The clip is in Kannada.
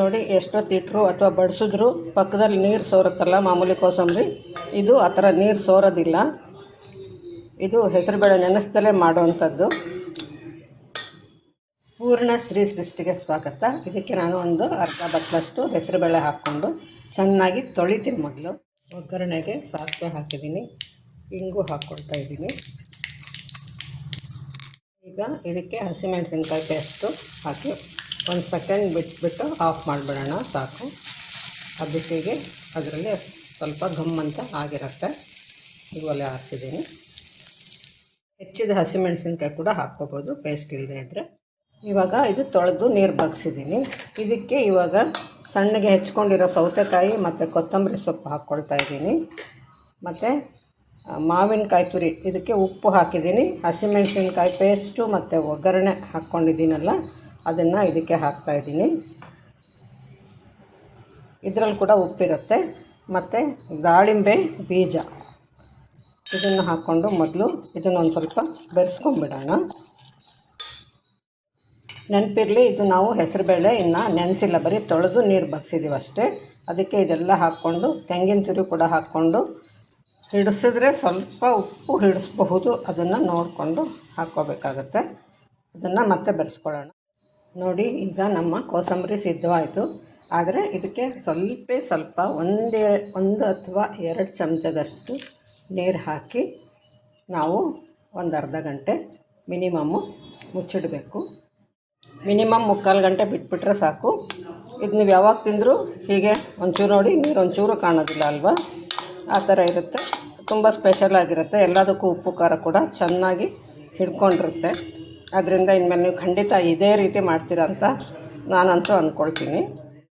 ನೋಡಿ ಎಷ್ಟೊತ್ತಿಟ್ಟರು ಅಥವಾ ಬಡಿಸಿದ್ರು ಪಕ್ಕದಲ್ಲಿ ನೀರು ಸೋರುತ್ತಲ್ಲ ಮಾಮೂಲಿ ಕೋಸಂಬರಿ? ಇದು ಆ ಥರ ನೀರು ಸೋರೋದಿಲ್ಲ. ಇದು ಹೆಸರುಬೇಳೆ ನೆನೆಸ್ದಲೇ ಮಾಡುವಂಥದ್ದು. ಪೂರ್ಣ ಶ್ರೀ ಸೃಷ್ಟಿಗೆ ಸ್ವಾಗತ. ಇದಕ್ಕೆ ನಾನು ಒಂದು ಅರ್ಧ ಬಟ್ಲಷ್ಟು ಹೆಸರುಬೇಳೆ ಹಾಕ್ಕೊಂಡು ಚೆನ್ನಾಗಿ ತೊಳಿತೀನಿ ಮೊದಲು. ಒಗ್ಗರಣೆಗೆ ಸಾಸಿವೆ ಹಾಕಿದ್ದೀನಿ, ಇಂಗು ಹಾಕ್ಕೊಳ್ತಾ ಇದ್ದೀನಿ. ಈಗ ಇದಕ್ಕೆ ಹಸಿಮೆಣಸಿನ್ಕಾಯಿ ಪೇಸ್ಟು ಹಾಕಿ ಒಂದು ಸೆಕೆಂಡ್ ಬಿಟ್ಬಿಟ್ಟು ಆಫ್ ಮಾಡಿಬಿಡೋಣ, ಸಾಕು. ಅದಕ್ಕೆ ಅದರಲ್ಲಿ ಸ್ವಲ್ಪ ಘಮ್ ಅಂತ ಆಗಿರುತ್ತೆ. ಈಗ ಒಲೆ ಹಾಕ್ತಿದ್ದೀನಿ. ಹೆಚ್ಚಿದ ಹಸಿಮೆಣಸಿನ್ಕಾಯಿ ಕೂಡ ಹಾಕ್ಕೋಬೋದು ಪೇಸ್ಟ್ ಇಲ್ಲದೆ ಇದ್ದರೆ ಇವಾಗ ಇದು ತೊಳೆದು ನೀರು ಬಗ್ಸಿದ್ದೀನಿ. ಇದಕ್ಕೆ ಇವಾಗ ಸಣ್ಣಗೆ ಹೆಚ್ಕೊಂಡಿರೋ ಸೌತೆಕಾಯಿ ಮತ್ತು ಕೊತ್ತಂಬರಿ ಸೊಪ್ಪು ಹಾಕ್ಕೊಳ್ತಾ ಇದ್ದೀನಿ. ಮತ್ತು ಮಾವಿನಕಾಯಿ ತುರಿ, ಇದಕ್ಕೆ ಉಪ್ಪು ಹಾಕಿದ್ದೀನಿ. ಹಸಿಮೆಣಸಿನ್ಕಾಯಿ ಪೇಸ್ಟು ಮತ್ತು ಒಗ್ಗರಣೆ ಹಾಕ್ಕೊಂಡಿದ್ದೀನಲ್ಲ ಅದನ್ನು ಇದಕ್ಕೆ ಹಾಕ್ತಾಯಿದ್ದೀನಿ ಇದರಲ್ಲಿ ಕೂಡ ಉಪ್ಪಿರುತ್ತೆ. ಮತ್ತು ದಾಳಿಂಬೆ ಬೀಜ. ಇದನ್ನು ಹಾಕ್ಕೊಂಡು ಮೊದಲು ಇದನ್ನು ಒಂದು ಸ್ವಲ್ಪ ಬೆರೆಸ್ಕೊಂಬಿಡೋಣ ನೆನಪಿರಲಿ, ಇದು ನಾವು ಹೆಸರುಬೇಳೆ ಇನ್ನು ನೆನೆಸಿಲ್ಲ. ಬರೀ ತೊಳೆದು ನೀರು ಬಗ್ಸಿದ್ದೀವಿ ಅಷ್ಟೇ. ಅದಕ್ಕೆ ಇದೆಲ್ಲ ಹಾಕ್ಕೊಂಡು, ತೆಂಗಿನ ತುರಿ ಕೂಡ ಹಾಕ್ಕೊಂಡು ಹಿಡಿಸಿದ್ರೆ ಸ್ವಲ್ಪ ಉಪ್ಪು ಹಿಡಿಸ್ಬಹುದು. ಅದನ್ನು ನೋಡಿಕೊಂಡು ಹಾಕ್ಕೋಬೇಕಾಗತ್ತೆ. ಅದನ್ನು ಮತ್ತೆ ಬೆರೆಸ್ಕೊಳ್ಳೋಣ. ನೋಡಿ, ಈಗ ನಮ್ಮ ಕೋಸಂಬರಿ ಸಿದ್ಧವಾಯಿತು. ಆದರೆ ಇದಕ್ಕೆ ಸ್ವಲ್ಪ ಸ್ವಲ್ಪ ಒಂದೇ, ಒಂದು ಅಥವಾ ಎರಡು ಚಮಚದಷ್ಟು ನೀರು ಹಾಕಿ ನಾವು ಒಂದು ಅರ್ಧ ಗಂಟೆ ಮಿನಿಮಮ್ಮು ಮುಚ್ಚಿಡಬೇಕು. ಮಿನಿಮಮ್ ಮುಕ್ಕಾಲು ಗಂಟೆ ಬಿಟ್ಬಿಟ್ರೆ ಸಾಕು. ಇದು ನೀವು ಯಾವಾಗ ತಿಂದರೂ ಹೀಗೆ ಒಂಚೂರು ನೋಡಿ, ನೀರು ಒಂಚೂರು ಕಾಣೋದಿಲ್ಲ ಅಲ್ವಾ? ಆ ಥರ ಇರುತ್ತೆ. ತುಂಬ ಸ್ಪೆಷಲ್ ಆಗಿರುತ್ತೆ. ಎಲ್ಲದಕ್ಕೂ ಉಪ್ಪು, ಖಾರ ಕೂಡ ಚೆನ್ನಾಗಿ ಹಿಡ್ಕೊಂಡಿರುತ್ತೆ. ಅದರಿಂದ ಇನ್ಮೇಲೆ ನೀವು ಖಂಡಿತ ಇದೇ ರೀತಿ ಮಾಡ್ತೀರಾ ಅಂತ ನಾನಂತೂ ಅಂದ್ಕೊಳ್ತೀನಿ.